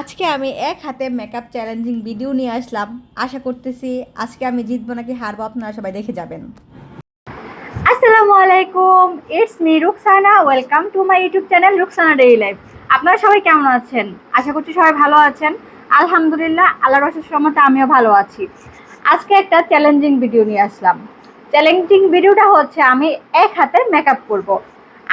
আজকে আমি এক হাতে মেকআপ চ্যালেঞ্জিং ভিডিও নিয়ে আসলাম। আশা করতেছি আজকে আমি জিতবো নাকি হারবো, আপনারা সবাই দেখে যাবেন। আসসালামু আলাইকুম it's me Ruksana welcome to my YouTube channel Ruksana daily life আপনারা সবাই কেমন আছেন? আশা করছি সবাই ভালো আছেন। আলহামদুলিল্লাহ, আল্লাহর রসের সম্মতে আমিও ভালো আছি। আজকে একটা চ্যালেঞ্জিং ভিডিও নিয়ে আসলাম। চ্যালেঞ্জিং ভিডিওটা হচ্ছে আমি এক হাতে মেকআপ করব।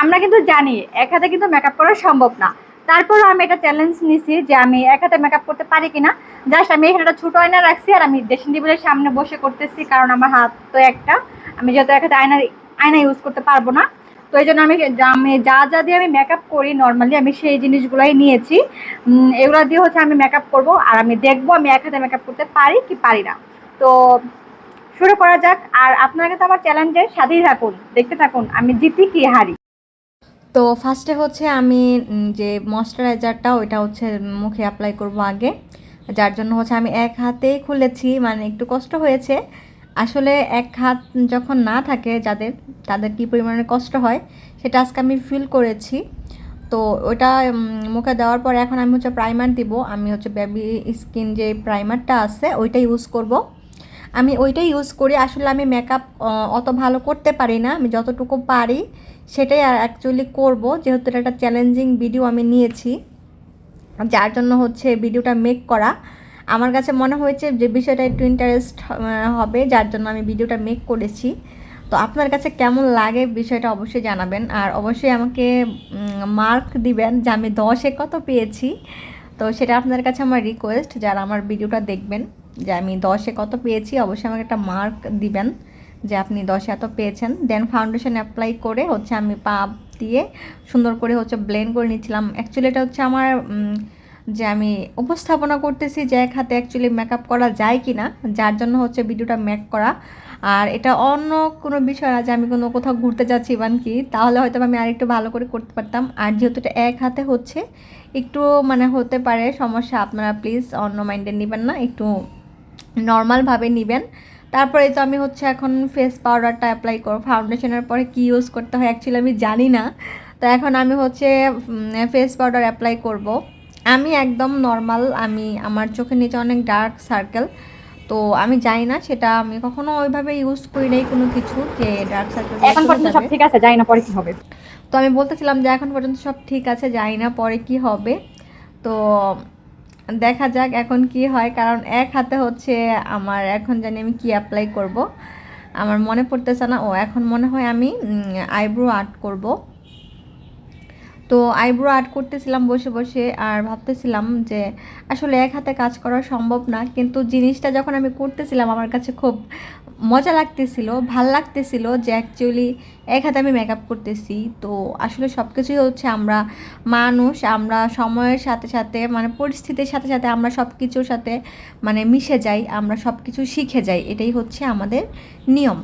আমরা কিন্তু জানি, এক হাতে কিন্তু মেকআপ করা সম্ভব না। তারপরও আমি এটা চ্যালেঞ্জ নিছি যে আমি এক হাতে মেকআপ করতে পারি কিনা। জাস্ট আমি এখানে ছোটো আয়না রাখছি আর আমি ড্রেসিং টেবিলের সামনে বসে করতেছি কারণ আমার হাত তো একটা। আমি যেহেতু এক হাতে আয়নার, আয়না ইউজ করতে পারব না। তো এই জন্য আমি আমি যা যা দিয়ে আমি মেকআপ করি নর্মালি আমি সেই জিনিসগুলোই নিয়েছি। এগুলো দিয়ে হচ্ছে আমি মেকআপ করব আর আমি দেখব আমি এক হাতে মেকআপ করতে পারি কি পারি না। তো শুরু করা যাক আর আপনারা কিন্তু আমার চ্যালেঞ্জের সাথেই থাকুন, দেখতে থাকুন আমি জিতি কি হারি। তো ফার্স্টে হচ্ছে আমি যে ময়শ্চারাইজারটা, ওইটা হচ্ছে মুখে অ্যাপ্লাই করব আগে। যার জন্য হচ্ছে আমি এক হাতেই খুলেছি মানে একটু কষ্ট হয়েছে। আসলে এক হাত যখন না থাকে যাদের, তাদের কী পরিমাণে কষ্ট হয়, সেটা আজকে আমি ফিল করেছি। তো ওটা মুখে দেওয়ার পর এখন আমি হচ্ছে প্রাইমার দিব। আমি হচ্ছে বেবি স্কিন যে প্রাইমারটা আছে, ওইটা ইউজ করব। আমি ওইটাই ইউজ করি। আসলে আমি মেকআপ অত ভালো করতে পারি না। আমি যতটুকু পারি সেটাই আর অ্যাকচুয়ালি করব। যেহেতু এটা একটা চ্যালেঞ্জিং ভিডিও আমি নিয়েছি। যার জন্য হচ্ছে ভিডিওটা মেক করা। আমার কাছে মনে হয়েছে যে বিষয়টা একটু ইন্টারেস্ট হবে। যার জন্য আমি ভিডিওটা মেক করেছি। তো আপনার কাছে কেমন লাগে বিষয়টা অবশ্যই জানাবেন। আর অবশ্যই আমাকে মার্ক দিবেন যে আমি দশে কত পেয়েছি। তো সেটা আপনার কাছে আমার রিকোয়েস্ট যারা আমার ভিডিওটা দেখবেন। যে আমি দশে কত পেয়েছি, অবশ্যই আমাকে একটা মার্ক দিবেন যে আপনি দশে এত পেয়েছেন। দেন ফাউন্ডেশন অ্যাপ্লাই করে হচ্ছে আমি পা দিয়ে সুন্দর করে হচ্ছে ব্লেন্ড করে নিচ্ছিলাম। অ্যাকচুয়ালি এটা হচ্ছে আমার যে আমি উপস্থাপনা করতেছি যে এক হাতে অ্যাকচুয়ালি মেকআপ করা যায় কি না যার জন্য হচ্ছে ভিডিওটা মেক করা। আর এটা অন্য কোনো বিষয় না যে আমি কোনো কোথাও ঘুরতে যাচ্ছি বান কি, তাহলে হয়তো আমি আরেকটু ভালো করে করতে পারতাম। আর যেহেতু এটা এক হাতে হচ্ছে, একটু মানে হতে পারে সমস্যা, আপনারা প্লিজ অন্য মাইন্ডে নেবেন না, একটু নর্মালভাবে নেবেন। তারপরে তো আমি হচ্ছে এখন ফেস পাউডারটা অ্যাপ্লাই করব। ফাউন্ডেশনের পরে কী ইউজ করতে হয় অ্যাকচুয়ালি আমি জানি না। তো এখন আমি হচ্ছে ফেস পাউডার অ্যাপ্লাই করব। আমি একদম নর্মাল আমি আমার চোখের নিচে অনেক ডার্ক সার্কেল তো আমি জানি না সেটা আমি কখনো ওইভাবে ইউজ করি নাই কোনো কিছু যে ডার্ক সার্কেল এখন পর্যন্ত সব ঠিক আছে জানি না পরে কি হবে। তো আমি বলতেছিলাম যে এখন পর্যন্ত সব ঠিক আছে জানি না পরে কি হবে। তো দেখা যাক এখন কি হয়, কারণ এক হাতে হচ্ছে আমার এখন জানি আমি কি অ্যাপ্লাই করব। আমার মনে পড়তেছে না, ও এখন মনে হয় আমি আইব্রো আর্ট করব। তো আইব্রো আর্ট করতেছিলাম বসে বসে আর ভাবতেছিলাম যে আসলে এক হাতে কাজ করা সম্ভব না। কিন্তু জিনিসটা যখন আমি করতেছিলাম, আমার কাছে খুব মজা লাগতেছিল, ভালো লাগতেছিল যে অ্যাকচুয়ালি এক হাতে আমি মেকআপ করতেছি। তো আসলে সব কিছুই হচ্ছে আমরা মানুষ, আমরা সময়ের সাথে সাথে মানে পরিস্থিতির সাথে সাথে আমরা সব কিছুর সাথে মানে মিশে যাই, আমরা সব কিছু শিখে যাই। এটাই হচ্ছে আমাদের নিয়ম।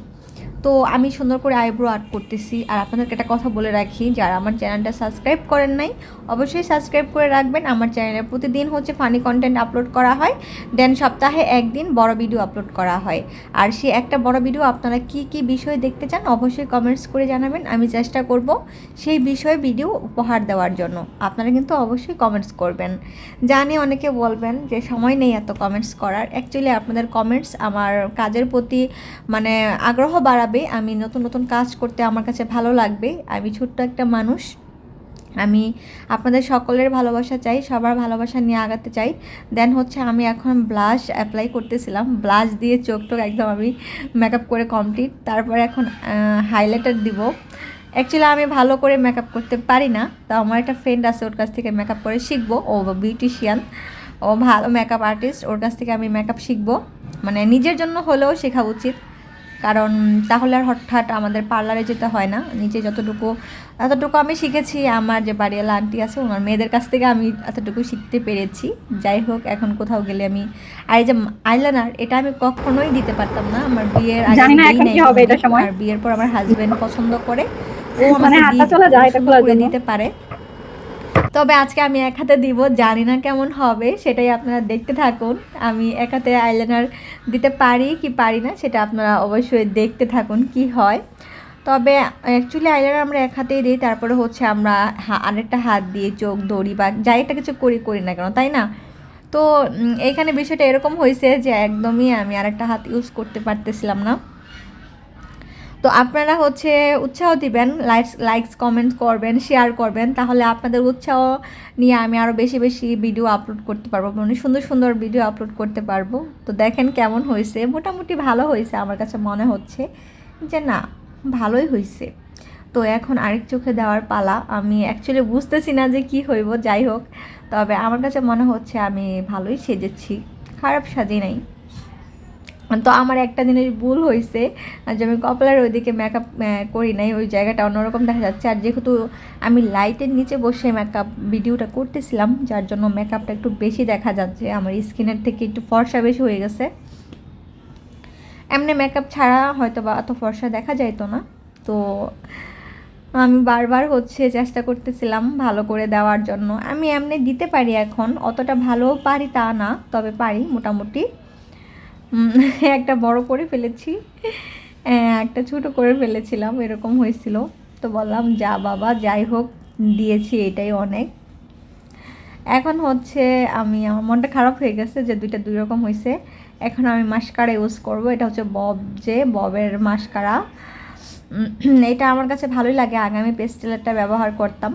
তো আমি সুন্দর করে আইব্রো আর্ট করতেছি। আর আপনাদেরকে একটা কথা বলে রাখি, যারা আমার চ্যানেলটা সাবস্ক্রাইব করেন নাই, অবশ্যই সাবস্ক্রাইব করে রাখবেন। আমার চ্যানেলে প্রতিদিন হচ্ছে ফানি কন্টেন্ট আপলোড করা হয়। দেন সপ্তাহে একদিন বড় ভিডিও আপলোড করা হয়। আর সেই একটা বড় ভিডিও আপনারা কি কি বিষয় দেখতে চান, অবশ্যই কমেন্টস করে জানাবেন। আমি চেষ্টা করব সেই বিষয়ে ভিডিও উপহার দেওয়ার জন্য। আপনারা কিন্তু অবশ্যই কমেন্টস করবেন। জানি অনেকে বলবেন যে, সময় নেই এত কমেন্টস করার। অ্যাকচুয়ালি আপনাদের কমেন্টস আমার কাজের প্রতি মানে আগ্রহ বাড়াবে আমি নতুন নতুন কাজ করতে আমার কাছে ভালো লাগবে। আমি ছোট্ট একটা মানুষ। আমি আপনাদের সকলের ভালোবাসা চাই, সবার ভালোবাসা নিয়ে আগাতে চাই। দেন হচ্ছে আমি এখন ব্লাশ অ্যাপ্লাই করতেছিলাম। ব্লাশ দিয়ে চোখ টোক একদম আমি মেকআপ করে কমপ্লিট তারপরে এখন হাইলাইটার দিব। অ্যাকচুয়ালি আমি ভালো করে মেকআপ করতে পারি না। তো আমার একটা ফ্রেন্ড আছে, ওর কাছ থেকে মেকআপ করে শিখব। ও বিউটিশিয়ান ও ভালো মেকআপ আর্টিস্ট ওর কাছ থেকে আমি মেকআপ শিখব। মানে নিজের জন্য হলেও শেখা উচিত। কারণ তাহলে আর হঠাৎ আমাদের পার্লারে যেতে হয় না। নিচে যতটুকু এতটুকু আমি শিখেছি আমার যে বাড়িওয়ালা আন্টি আছে ওনার মেয়েদের কাছ থেকে আমি এতটুকু শিখতে পেরেছি। যাই হোক এখন কোথাও গেলে আমি আর এই যে আইলানার এটা আমি কখনোই দিতে পারতাম না। আমার বিয়ের আগে। আর বিয়ের পর আমার হাজবেন্ড পছন্দ করে ও মানে আমাকে। দিতে পারে। তবে আজকে আমি এক হাতে দিব, জানি না কেমন হবে, সেটাই আপনারা দেখতে থাকুন। আমি এক হাতে আইলাইনার দিতে পারি কি পারি না, সেটা আপনারা অবশ্যই দেখতে থাকুন কি হয়। তবে অ্যাকচুয়ালি আইলাইনার আমরা এক হাতেই দিই, তারপরে হচ্ছে আমরা আরেকটা হাত দিয়ে চোখ দড়ি বা যাই একটা কিছু করি করি না কেন, তাই না? তো এখানে বিষয়টা এরকম হয়েছে যে একদমই আমি আরেকটা হাত ইউজ করতে পারতেছিলাম না। তো আপনারা হচ্ছে উৎসাহ দিবেন লাইকস লাইকস কমেন্ট করবেন শেয়ার করবেন, তাহলে আপনাদের উৎসাহ নিয়ে আমি আরও বেশি বেশি ভিডিও আপলোড করতে পারব মানে সুন্দর সুন্দর ভিডিও আপলোড করতে পারব। তো দেখেন কেমন হয়েছে, মোটামুটি ভালো হয়েছে আমার কাছে মনে হচ্ছে যে না, ভালোই হয়েছে। তো এখন আরেক চোখে দেওয়ার পালা, আমি অ্যাকচুয়ালি বুঝতেছি না যে কি হইব, যাই হোক। তবে আমার কাছে মনে হচ্ছে আমি ভালোই সেজেছি, খারাপ সাজি নাই। তো আমার একটা জিনিস ভুল হয়েছে যে আমি কপালের ওইদিকে মেকআপ করি নাই, ওই জায়গাটা অন্যরকম দেখা যাচ্ছে। আর যেহেতু আমি লাইটের নিচে বসে মেকআপ ভিডিওটা করতেছিলাম, যার জন্য মেকআপটা একটু বেশি দেখা যাচ্ছে, আমার স্কিনের থেকে একটু ফর্সা বেশি হয়ে গেছে। এমনি মেকআপ ছাড়া হয়তো বা অত ফর্সা দেখা যাইতো না। তো আমি বারবার হচ্ছে চেষ্টা করতেছিলাম ভালো করে দেওয়ার জন্য। আমি এমনি দিতে পারি এখন, অতটা ভালো পারি তা না, তবে পারি মোটামুটি। একটা বড় করে ফেলেছি। আহ, একটা ছোট করে ফেলেছিলাম এরকম হয়েছিল। তো বললাম যা বাবা যাই হোক দিয়েছি এটাই অনেক। এখন হচ্ছে আমি আমার মনটা খারাপ হয়ে গেছে যে দুইটা দুই রকম হয়েছে এখন আমি মাস্কারা ইউজ করব এটা হচ্ছে বব যে ববের মাস্কারা। এটা আমার কাছে ভালোই লাগে আগে আমি পেস্টেলারটা ব্যবহার করতাম।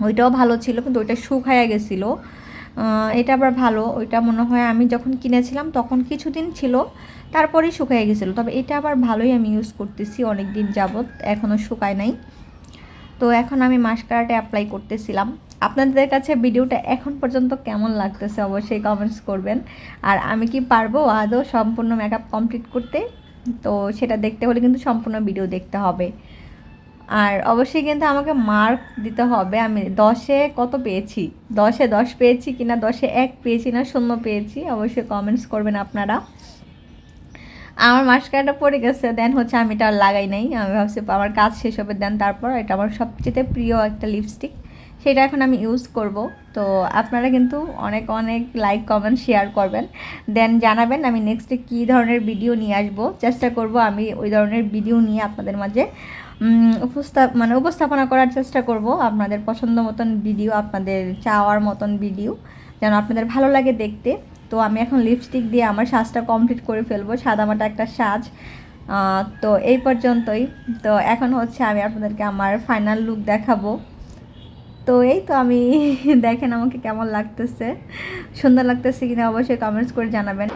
ওইটাও ভালো ছিল কিন্তু ওইটা শুকায়া গেছিল। এটা আবার ভালো। ওইটা মনে হয় আমি যখন কিনেছিলাম তখন কিছুদিন ছিল, তারপরেই শুকায় গেছিল। তবে এটা আবার ভালোই আমি ইউজ করতেছি অনেক দিন যাবত এখনও শুকায় নাই। তো এখন আমি মাস্কারাটা অ্যাপ্লাই করতেছিলাম। আপনাদের কাছে ভিডিওটা এখন পর্যন্ত কেমন লাগতেছে অবশ্যই কমেন্টস করবেন। আর আমি কি পারব আদৌ সম্পূর্ণ মেকআপ কমপ্লিট করতে? তো সেটা দেখতে হলে কিন্তু সম্পূর্ণ ভিডিও দেখতে হবে। আর অবশ্যই কিন্তু আমাকে মার্ক দিতে হবে। আমি দশে কত পেয়েছি? দশে দশ পেয়েছি কিনা, দশে এক পেয়েছি না, শূন্য পেয়েছি, অবশ্যই কমেন্টস করবেন আপনারা। আমার মাস্কারাটা পড়ে গেছে দেন হচ্ছে আমি এটা আর লাগাই নাই। আমি ভাবছি আমার কাজ শেষ হবে দেন তারপর এটা আমার সবচেয়ে প্রিয় একটা লিপস্টিক সেটা এখন আমি ইউজ করব। তো আপনারা কিন্তু অনেক অনেক লাইক কমেন্ট শেয়ার করবেন। দেন জানাবেন আমি নেক্সটে কী ধরনের ভিডিও নিয়ে আসব। চেষ্টা করব আমি ওই ধরনের ভিডিও নিয়ে আপনাদের মাঝে উপস্থাপ মানে উপস্থাপনা করার চেষ্টা করব আপনাদের পছন্দ মতন ভিডিও আপনাদের চাওয়ার মতন ভিডিও যেন আপনাদের ভালো লাগে দেখতে। তো আমি এখন লিপস্টিক দিয়ে আমার সাজটা কমপ্লিট করে ফেলব, সাদামাটা একটা সাজ। তো এই পর্যন্তই। তো এখন হচ্ছে আমি আপনাদেরকে আমার ফাইনাল লুক দেখাবো। তো এই তো আমি, দেখেন আমাকে কেমন লাগতেছে। সুন্দর লাগতেছে কিনা অবশ্যই কমেন্টস করে জানাবেন।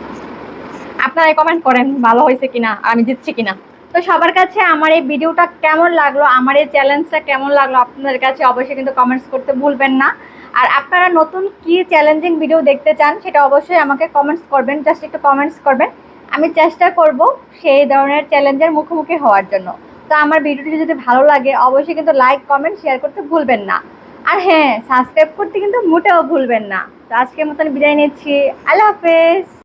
আপনারা কমেন্ট করেন, ভালো হয়েছে কিনা আমি জিতছি কিনা। তো সবার কাছে আমার এই ভিডিওটা কেমন লাগল, আমার এই চ্যালেঞ্জটা কেমন লাগল আপনাদের কাছে অবশ্যই কিন্তু কমেন্টস করতে ভুলবেন না। আর আপনারা নতুন কি চ্যালেঞ্জিং ভিডিও দেখতে চান সেটা অবশ্যই আমাকে কমেন্টস করবেন জাস্ট একটু কমেন্টস করবেন। আমি চেষ্টা করব সেই ধরনের চ্যালেঞ্জের মুখোমুখি হওয়ার জন্য। তো আমার ভিডিওটি যদি ভালো লাগে অবশ্যই কিন্তু লাইক কমেন্ট শেয়ার করতে ভুলবেন না। আর হ্যাঁ সাবস্ক্রাইব করতে কিন্তু মোটেও ভুলবেন না। তো আজকের মতন বিদায় নিচ্ছি। আল্লাহ হাফেজ।